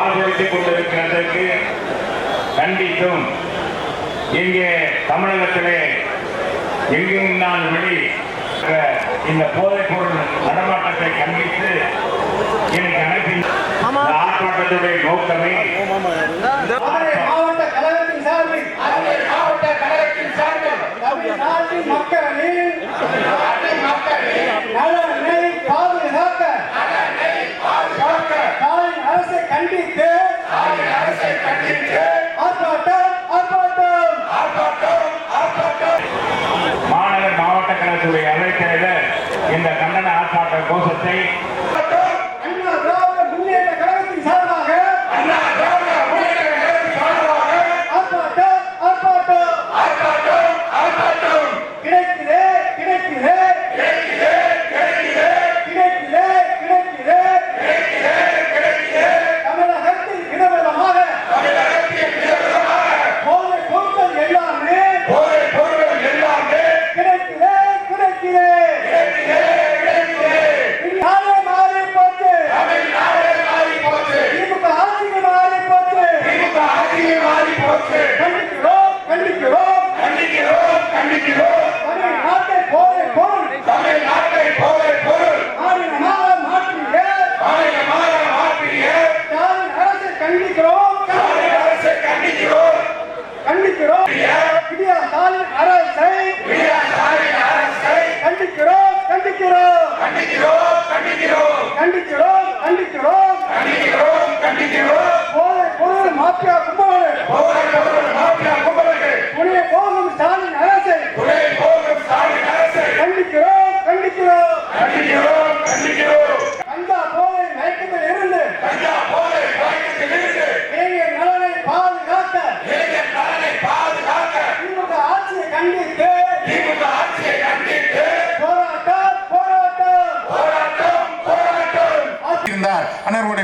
ஆதரித்துக் கொண்டிருக்கிறதற்கு கண்டித்தும் இங்கே தமிழகத்திலே எங்கும் நான் வெளி இந்த போதைப் பொருள் நடமாட்டத்தை கண்டித்து எனக்கு அனுப்பி ஆர்ப்பாட்டத்துடைய நோக்கமே அரசை கண்டித்து ஆர்ப்பாட்டம் ஆர்ப்பாட்டம். மாநகர் மாவட்ட கழகத்துடைய அவைத்தலைவர் இந்த கண்டன ஆர்ப்பாட்ட கோஷத்தை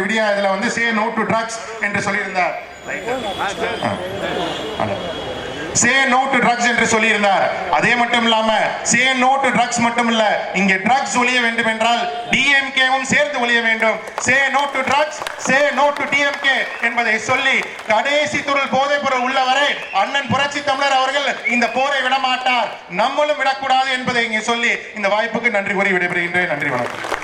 விடியா இதில் வந்து சே நோ டு ட்ரக்ஸ் என்று சொல்லியிருந்தார். சே நோ டு ட்ரக்ஸ் என்று சொல்லியிருந்தார். அதே மட்டும் இல்லாம சே நோ டு ட்ரக்ஸ் மட்டும் இல்ல இங்க ட்ரக்ஸ் ஒழிய வேண்டும் என்றால் டிஎம்கேவும் சேர்ந்து ஒழிய வேண்டும். Say no to drugs say no to DMK என்பதை சொல்லி கடைசி துருள் போதைப் பொருள் உள்ளவரை அண்ணன் புரட்சி தமிழர் அவர்கள் இந்த போரை விடமாட்டார். நம்மளும் விடக்கூடாது என்பதை இங்கே சொல்லி இந்த வாய்ப்புக்கு நன்றி கூறி விடைபெறுகின்றேன். நன்றி வணக்கம்.